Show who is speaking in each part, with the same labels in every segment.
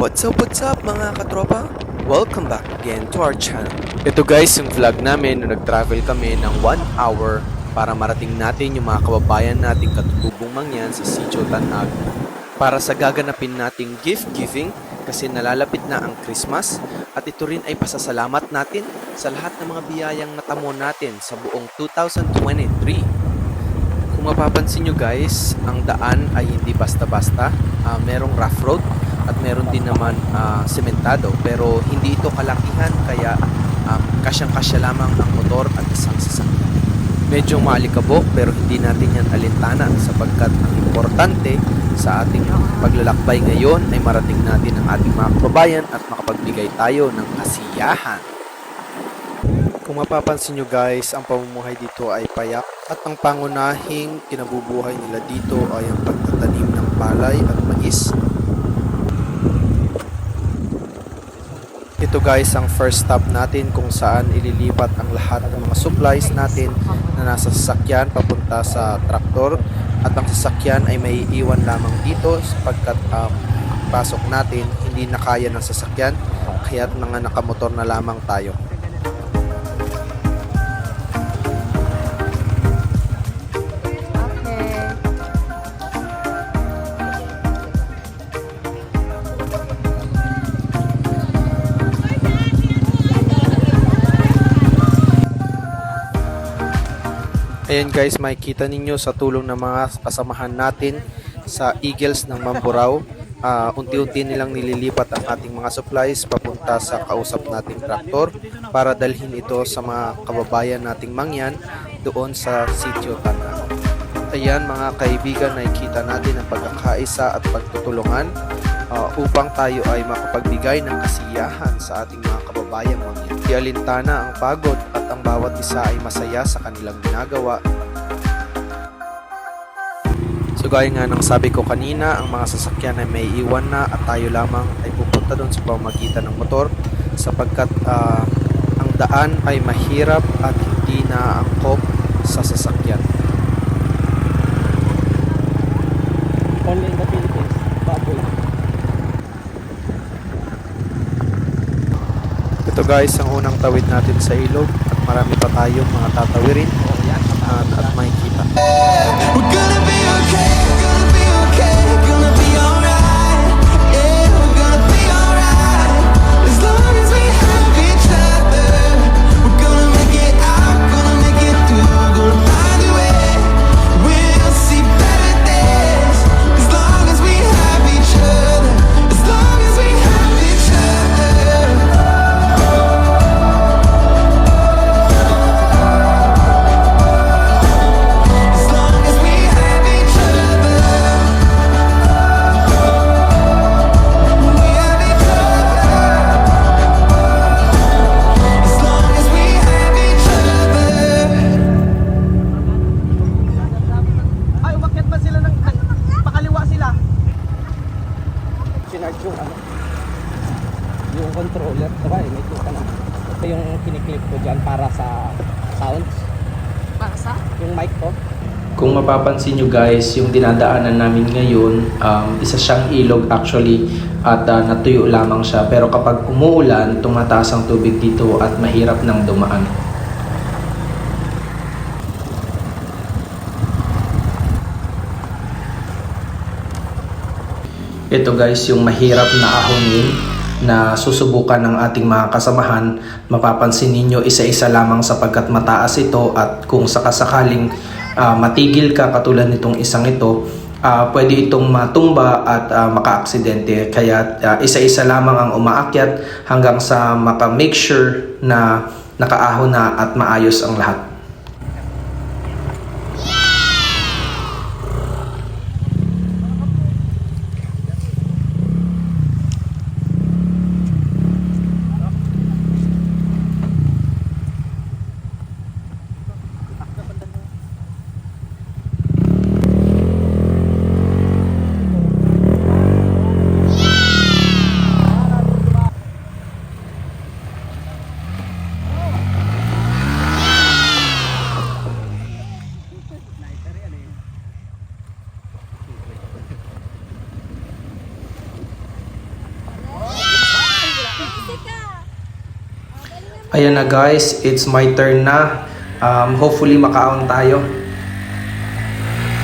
Speaker 1: What's up, what's up mga katropa? Welcome back again to our channel. Ito guys, yung vlog namin nung nag-travel kami ng 1 hour para marating natin yung mga kababayan nating katutubong mangyan sa Sitio Tanag para sa gaganapin nating gift giving kasi nalalapit na ang Christmas at ito rin ay pasasalamat natin sa lahat ng mga biyayang natamo natin sa buong 2023. Kung mapapansin nyo guys, ang daan ay hindi basta-basta. Ah, merong rough road at meron din naman ah, sementado. Pero hindi ito kalakihan kaya um, kasyang-kasya lamang ang motor at isang sasakyan. Medyo maalikabok pero hindi natin yan alintana sapagkat ang importante sa ating paglalakbay ngayon ay marating natin ang ating mga kababayan at makapagbigay tayo ng kasiyahan. Kung mapapansin nyo guys, ang pamumuhay dito ay payak at ang pangunahing kinabubuhay nila dito ay ang pagtatanim ng palay at mais. Ito guys ang first stop natin kung saan ililipat ang lahat ng mga supplies natin na nasa sasakyan papunta sa traktor at ang sasakyan ay may iwan lamang dito sapagkat um, pasok natin hindi na kaya ng sasakyan kaya mga nakamotor na lamang tayo. Ayan guys, makikita ninyo sa tulong ng mga kasamahan natin sa Eagles ng Mamburao. ah, unti-unti nilang nililipat ang ating mga supplies papunta sa kausap nating traktor para dalhin ito sa mga kababayan nating mangyan doon sa sitio Tanang. Ayan mga kaibigan, nakikita natin ang pagkakaisa at pagtutulungan ah, upang tayo ay makapagbigay ng kasiyahan sa ating mga kababayan mangyan. Di alintana ang pagod ang bawat isa ay masaya sa kanilang ginagawa. So gaya nga ng sabi ko kanina, ang mga sasakyan ay may iwan na at tayo lamang ay pupunta doon sa pamamagitan ng motor sapagkat ah, ang daan ay mahirap at hindi na angkop sa sasakyan.
Speaker 2: Only in the Philippines, baboy.
Speaker 1: Ito guys, ang unang tawid natin sa ilog marami pa tayong mga tatawirin at, at makikita.
Speaker 3: We're gonna be okay, gonna be okay,
Speaker 2: yung controller. Diba, eh, may click ka na. Ito yung kiniklik ko dyan para sa sounds.
Speaker 4: Para sa?
Speaker 2: Yung mic ko.
Speaker 5: Kung mapapansin nyo guys, yung dinadaanan namin ngayon, um, isa siyang ilog actually at uh, natuyo lamang siya. Pero kapag umuulan, tumataas ang tubig dito at mahirap nang dumaan. Ito guys, yung mahirap na ahonin na susubukan ng ating mga kasamahan. Mapapansin ninyo isa-isa lamang sapagkat mataas ito at kung sakasakaling ah, matigil ka katulad nitong isang ito, ah, pwede itong matumba at ah, maka-aksidente. Kaya ah, isa-isa lamang ang umaakyat hanggang sa maka-make sure na nakaahon na at maayos ang lahat. Ayan na guys, it's my turn na. Um, hopefully makaahon tayo.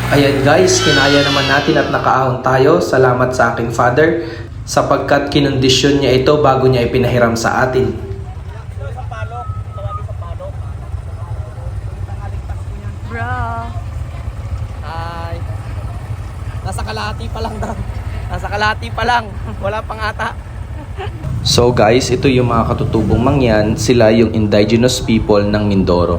Speaker 5: Ayan guys, kinaya naman natin at nakaahon tayo. Salamat sa aking father sapagkat kinondisyon niya ito bago niya ipinahiram sa atin.
Speaker 4: Bro.
Speaker 2: Hi. Nasa kalahati pa lang daw. Nasa kalahati pa lang. Wala pang ata.
Speaker 5: So guys, ito yung mga katutubong mangyan. Sila yung indigenous people ng Mindoro.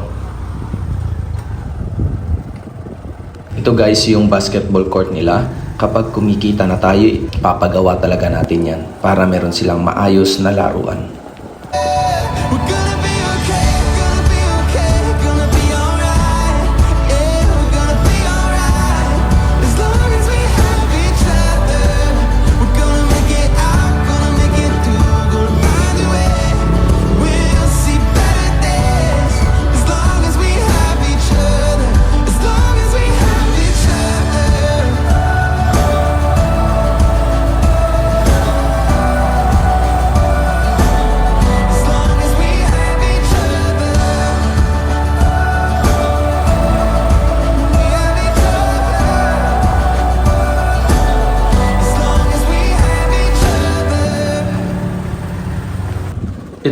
Speaker 5: Ito guys yung basketball court nila. Kapag kumikita na tayo, papagawa talaga natin yan para meron silang maayos na laruan.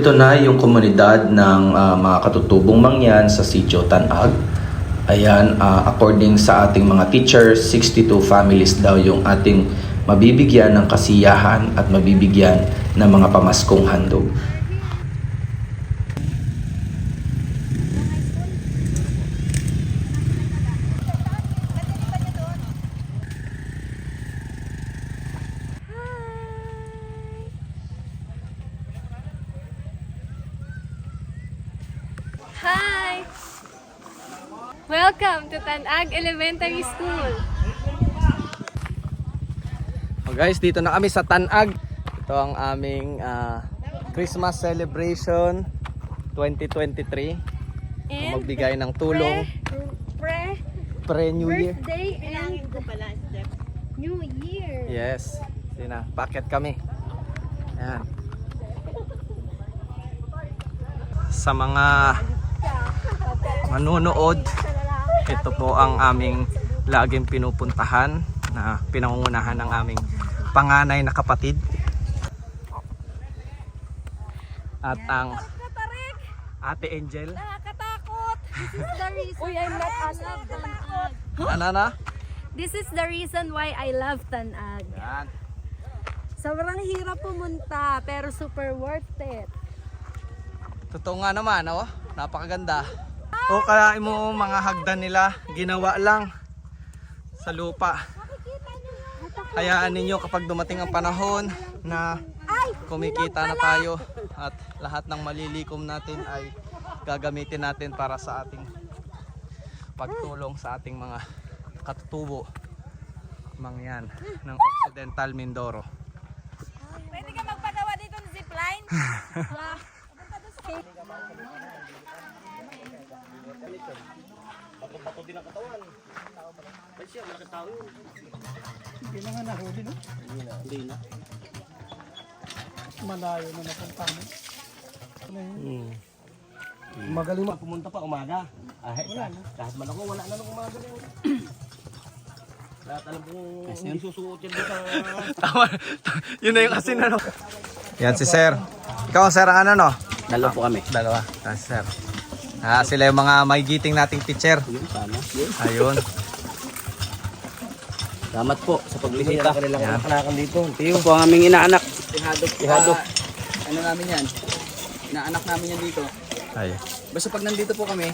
Speaker 5: Ito na yung komunidad ng ah, mga katutubong mangyan sa Sitio Tanag. Ayan, ah, according sa ating mga teachers, 62 families daw yung ating mabibigyan ng kasiyahan at mabibigyan ng mga pamaskong handog.
Speaker 4: Hi! Welcome to Tanag Elementary School.
Speaker 2: Oh guys, dito na kami sa Tanag. Ito ang aming ah, Christmas celebration 2023.
Speaker 4: And
Speaker 2: Magbigay ng tulong
Speaker 4: pre,
Speaker 2: pre New Year.
Speaker 4: birthday and New Year.
Speaker 2: Yes. Sina, packet kami. Ayan. Sa mga manunood, ito po ang aming laging pinupuntahan na pinangungunahan ng aming panganay na kapatid. At ang Ate Angel.
Speaker 4: Nakakatakot. This is the reason Uy, I'm not Tanag.
Speaker 2: Ano na?
Speaker 4: This is the reason why I love Tanag.
Speaker 2: Yan.
Speaker 4: Sobrang hirap pumunta pero super worth it.
Speaker 2: Totoo nga naman, oh. Napakaganda. O kaya mo mga hagdan nila, ginawa lang sa lupa. Hayaan ninyo kapag dumating ang panahon na kumikita na tayo at lahat ng malilikom natin ay gagamitin natin para sa ating pagtulong sa ating mga katutubo mangyan ng Occidental Mindoro.
Speaker 4: Pwede ka magpagawa dito ng zipline?
Speaker 6: Magaling mo. Pumunta pa umaga. Ah, wala na. Kahit man ako, wala na nung umaga na yun. Lahat alam kong hindi susuot yan sa...
Speaker 2: Tama. Yun na yung asin ano. Yan si Sir. Ikaw Sir ang ano no?
Speaker 6: Dalawa po kami.
Speaker 2: Dalawa. Si Sir. Ah, sila yung mga may giting nating teacher.
Speaker 6: Yun, sana. Yun.
Speaker 2: Ayun.
Speaker 6: Salamat po sa pagbisita. Kanilang kanakan dito. Ito po ang aming inaanak.
Speaker 7: Tihado.
Speaker 6: Tihado.
Speaker 7: ano namin yan? Inaanak namin yan dito.
Speaker 2: Ay.
Speaker 7: Basta pag nandito po kami,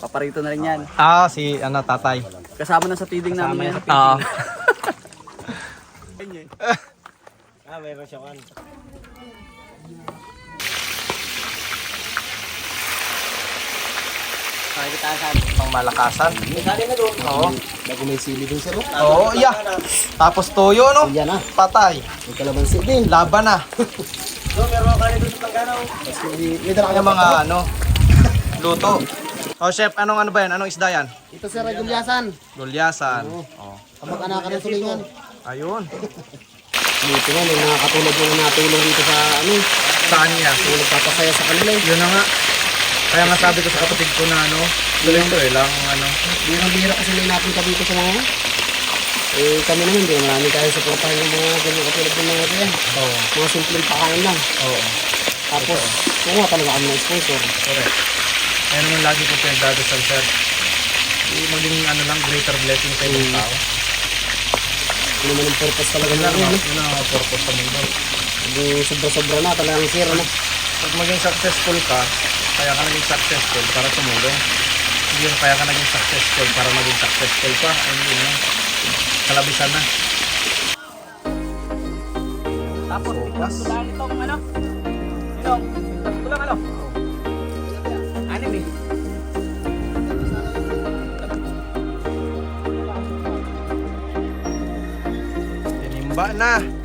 Speaker 7: paparito na rin yan.
Speaker 2: Ah, si ano tatay.
Speaker 7: Kasama na sa feeding namin yan.
Speaker 2: Ah.
Speaker 6: Ah, mayroon siya kan.
Speaker 7: Pakikita sa
Speaker 2: Pang malakasan.
Speaker 6: Dali na doon.
Speaker 2: Oo.
Speaker 6: Bago may sili sir. oh.
Speaker 2: Oo, iya. Tapos toyo no?
Speaker 6: Yan na.
Speaker 2: Patay.
Speaker 6: May kalamansi din.
Speaker 2: Laban na.
Speaker 6: So, meron ka doon sa ka
Speaker 2: Yung mga ano luto. Oh, chef, anong ano ba yan? Anong isda yan?
Speaker 6: Ito sir, ay Gulyasan.
Speaker 2: Gulyasan. Oh.
Speaker 6: Kamag-anakan ng tulingan.
Speaker 2: Ayun.
Speaker 6: Dito nga, may mga katulad yung natulong dito sa ano.
Speaker 2: Sa kabataan niya.
Speaker 6: Kung nagpapasaya sa kanila eh.
Speaker 2: Yun na nga. Kaya nga sabi ko sa kapatid ko na ano, tuloy to eh lang ano.
Speaker 6: Bira-bira kasi may napunta dito sa mga eh kami naman din, marami tayo supportahan ng mga ganyan katulad ng mga kaya.
Speaker 2: Oo.
Speaker 6: Mga simpleng pakain lang.
Speaker 2: Oo.
Speaker 6: Tapos, kung talaga kami ng sponsor.
Speaker 2: Correct. Kaya naman lagi ko pinagdadasal sir. Maging ano lang, greater blessing sa ibang tao.
Speaker 6: Ano naman yung purpose talaga
Speaker 2: Yun
Speaker 6: na ano.
Speaker 2: yun ang purpose sa mundo.
Speaker 6: Yung sobra-sobra na, talagang sira na.
Speaker 2: Pag maging successful ka, kaya ka naging successful para tumulong. Yung kaya ka naging successful para maging successful pa. Ayun yun. Kalabisan na.
Speaker 7: Tapos, tignan itong ano? Ito lang ano? Anim eh.
Speaker 2: Tinimba na.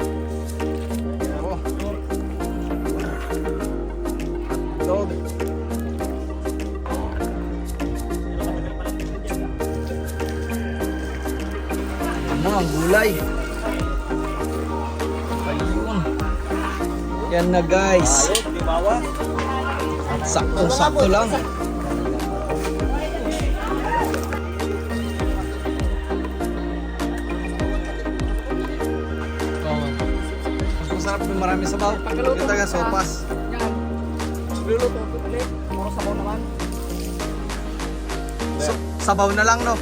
Speaker 2: Ang gulay. Ayun. Yan na guys. Sakto-sakto lang. Masarap yung marami sabaw. Yung taga sopas.
Speaker 7: Luluto ko ulit. Sabaw naman.
Speaker 2: So, sabaw na lang no.